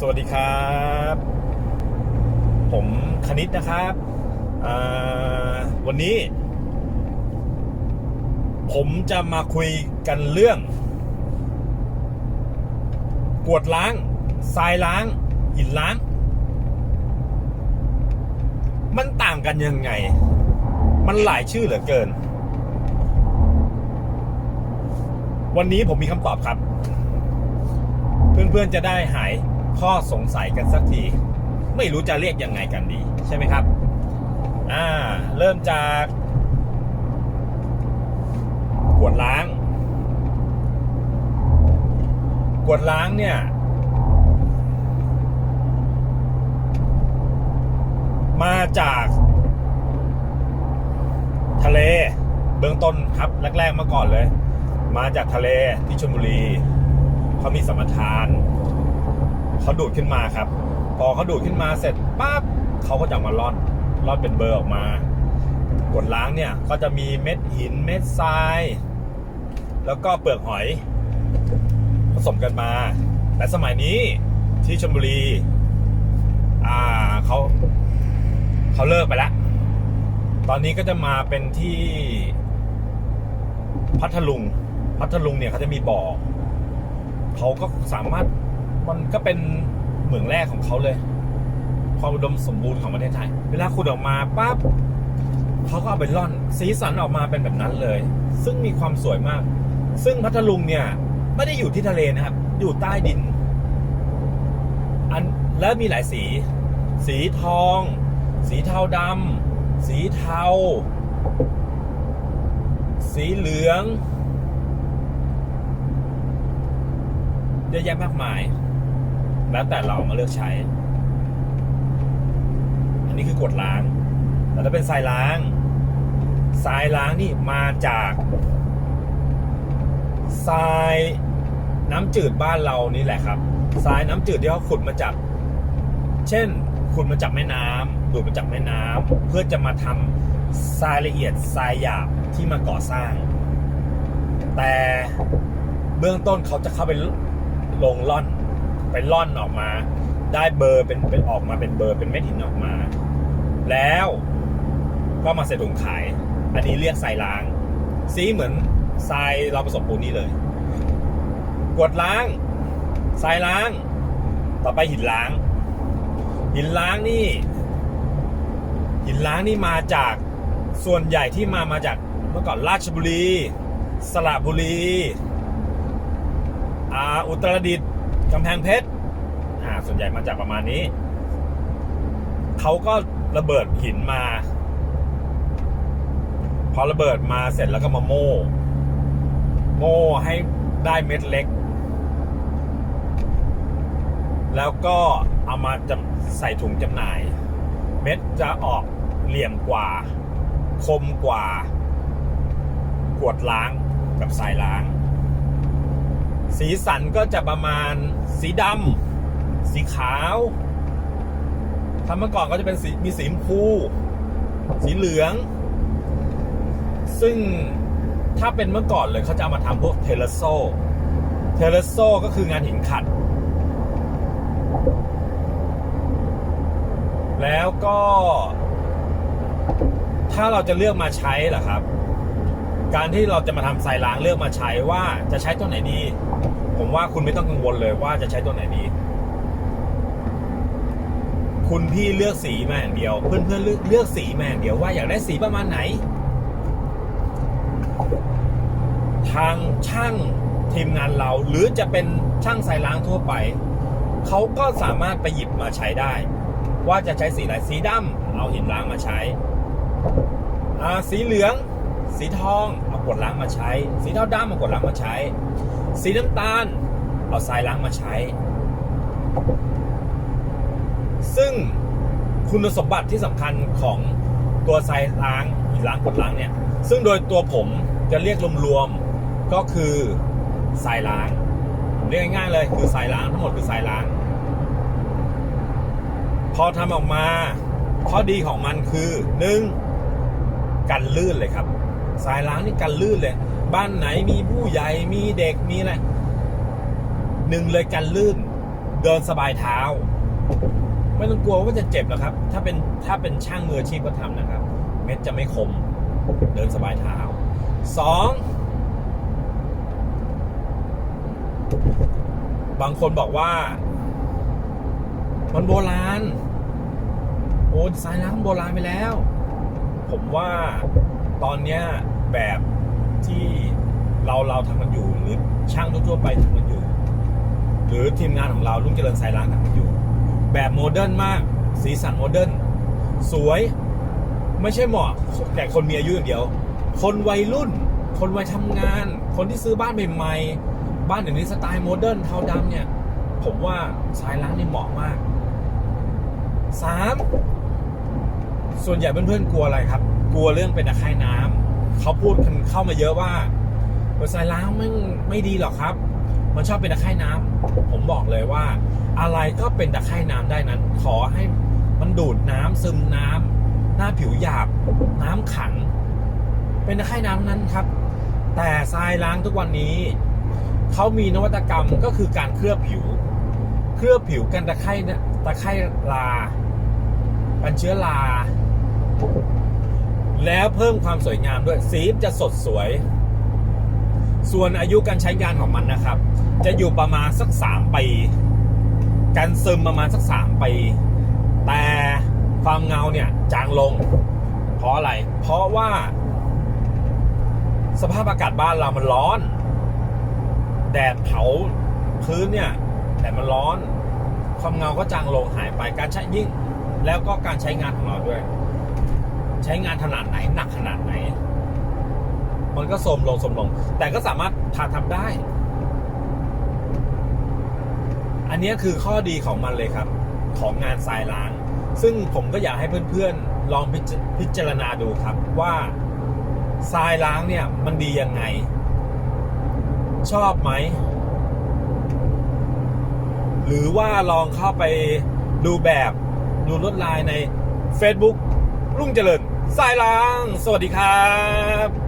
สวัสดีครับ ผมคณิตนะครับ วันนี้ ผมจะมาคุยกันเรื่อง กวดล้าง ทรายล้าง หินล้าง มันต่างกันยังไง มันหลายชื่อเหลือเกิน วันนี้ผมมีคำตอบครับเพื่อนๆ จะได้หาย ข้อสงสัยกันสักที ไม่รู้จะเรียกยังไงกันดีใช่ไหมครับอ่าเริ่มจากกวดล้าง กวดล้างเนี่ยมาจาก ทะเลเบื้องต้นครับแรกๆมาก่อนเลย มาจากทะเลที่ชลบุรีเขามีสมรทาน เขาดูดขึ้นมาครับ พอเขาดูดขึ้นมาเสร็จปั๊บเขาก็จะมาร่อนร่อนเป็นเบอร์ออกมากดล้างเนี่ยก็จะมีเม็ดหินเม็ดทราย แล้วก็เปลือกหอยผสมกันมา แต่สมัยนี้ที่ชลบุรี อ่าเขาเขาเลิกไปแล้ว ตอนนี้ก็จะมาเป็นที่พัทลุง พัทลุงเนี่ยเขาจะมีบ่อเขาก็สามารถ มันก็เป็นเหมืองแร่ของเขาเลย ความอุดมสมบูรณ์ของประเทศไทย เวลาขุดออกมาปั๊บเขาก็เอาไปร่อน สีสันออกมาเป็นแบบนั้นเลย ซึ่งมีความสวยมาก ซึ่งพัทลุงเนี่ย ไม่ได้อยู่ที่ทะเลนะครับ อยู่ใต้ดิน อันและมีหลายสี สีทอง สีเทาดำสีเทา สีเหลืองเยอะแยะมากมาย แล้วแต่เรามาเลือกใช้ อันนี้คือกดล้างแต่ถ้าเป็นทรายล้างทรายล้างนี่มาจากทรายน้ำจืดบ้านเรานี่แหละครับทรายน้ำจืดที่เขาขุดมาจาก เช่นขุดมาจากแม่น้ำดูดมาจากแม่น้ำเพื่อจะมาทำทรายละเอียดทรายหยาบที่มาก่อสร้าง แต่เบื้องต้นเขาจะเข้าไปลงล่อน ไปล่อนออกมา ได้เบอร์เป็นเป็นออกมาเป็นเบอร์เป็นเม็ดหินออกมา แล้วก็มาใส่ถุงขาย อันนี้เรียกทรายล้าง สีเหมือนทรายเราผสมปูนนี่เลยกวดล้างทรายล้าง ต่อไปหินล้าง หินล้างนี่ หินล้างนี่มาจากส่วนใหญ่ที่มามาจากเมื่อก่อนราชบุรี สระบุรีอ่าอุตรดิตถ์ กำแพงเพชรอ่าส่วนใหญ่มาจากประมาณนี้ เขาก็ระเบิดหินมา พอระเบิดมาเสร็จแล้วก็มาโม่ โม่ให้ได้เม็ดเล็ก แล้วก็เอามาจใส่ถุงจำหน่าย เม็ดจะออกเหลี่ยมกว่า คมกว่ากวดล้างกับทรายล้าง สีสันก็จะประมาณสีดำสีขาวทำเมื่อก่อนก็จะเป็นสีมีสีชมพู สีเหลือง ซึ่งถ้าเป็นเมื่อก่อนเลยเขาจะเอามาทำพวกเทเลโซ เทเลโซก็คืองานหินขัด แล้วก็ ถ้าเราจะเลือกมาใช้ล่ะครับ การที่เราจะมาทำทรายล้างเลือกมาใช้ว่าจะใช้ตัวไหนดี ผมว่าคุณไม่ต้องกังวลเลยว่าจะใช้ตัวไหนดี คุณพี่เลือกสีมาอย่างเดียว เพื่อนเพื่อนๆเลือกเลือกสีมาอย่างเดียวว่าอยากได้สีประมาณไหน ทางช่างทีมงานเราหรือจะเป็นช่างทรายล้างทั่วไป เขาก็สามารถไปหยิบมาใช้ได้ ว่าจะใช้สีอะไรสีดำเอาหินล้างมาใช้สีเหลือง สีทองเอากดล้างมาใช้ สีเทาดำเอากดล้างมาใช้ สีน้ำตาลเอาทรายล้างมาใช้ ซึ่งคุณสมบัติที่สำคัญของตัวทรายล้างหินล้างกดล้างเนี่ย ซึ่งโดยตัวผมจะเรียกรวมๆก็คือทรายล้างผมเรียกง่ายๆเลยคือทรายล้างทั้งหมดคือทรายล้าง พอทำออกมาข้อดีของมันคือหนึ่งกันลื่นเลยครับ ทรายล้างนี่กันลื่นเลย บ้านไหนมีผู้ใหญ่มีเด็กมีอะไรหนึ่งเลยกันลื่น เดินสบายเท้า ไม่ต้องกลัวว่าจะเจ็บหรอกครับ ถ้าเป็นถ้าเป็นช่างมืออาชีพก็ทำนะครับ เม็ดจะไม่คม เดินสบายเท้าสองบางคนบอกว่า มันโบราณโอ้ดีไซน์ล้างโบราณไปแล้ว ผมว่า ตอนเนี้ยแบบที่เราเราทำกันอยู่หรือช่างทั่วๆไปทำกันอยู่ หรือทีมงานของเราลุงเจริญสายล้างทำกันอยู่ แบบโมเดิร์นมาก สีสันโมเดิร์นสวยไม่ใช่เหมาะแต่คนมีอายุอย่างเดียว คนวัยรุ่น คนวัยทำงาน คนที่ซื้อบ้านใหม่ๆบ้านอย่างนี้สไตล์โมเดิร์นเทาดำเนี่ย ผมว่าสายล้างนี่เหมาะมากสาม ส่วนใหญ่เพื่อนๆกลัวอะไรครับ กลัวเรื่องเป็นตะไคร่น้ำเขาพูดกันเข้ามาเยอะว่าเออสายล้างไม่ไม่ดีหรอกครับ มันชอบเป็นตะไคร่น้ำผมบอกเลยว่า อะไรก็เป็นตะไคร่น้ำได้นั้น ขอให้มันดูดน้ำซึมน้ำหน้าผิวหยาบ น้ำขัง เป็นตะไคร่น้ำนั้นครับ แต่ทรายล้างทุกวันนี้เขามีนวัตกรรมก็คือการเคลือบผิว เคลือบผิวกันตะไคร่ตะไคร่ลากันเชื้อรา แล้วเพิ่มความสวยงามด้วย สีจะสดสวย ส่วนอายุการใช้งานของมันนะครับ จะอยู่ประมาณสักสามปี การซึมประมาณสักสามปี แต่ความเงาเนี่ยจางลง เพราะอะไร เพราะว่า สภาพอากาศบ้านเรามันร้อน แดดเผาพื้นเนี่ยแดดมันร้อน ความเงาก็จางลงหายไปการใช้ยิ่ง แล้วก็การใช้งานของเราด้วย ใช้งานขนาดไหนหนักขนาดไหน มันก็โทรมลงโทรมลง แต่ก็สามารถทาทับได้ อันนี้คือข้อดีของมันเลยครับ ของงานทรายล้าง ซึ่งผมก็อยากให้เพื่อนๆ ลองพิจพิจารณาดูครับว่าทรายล้างเนี่ยมันดียังไง ชอบไหม หรือว่าลองเข้าไปดูแบบดูลวดลายใน Facebook รุ่งเจริญ ทรายลาง สวัสดีครับ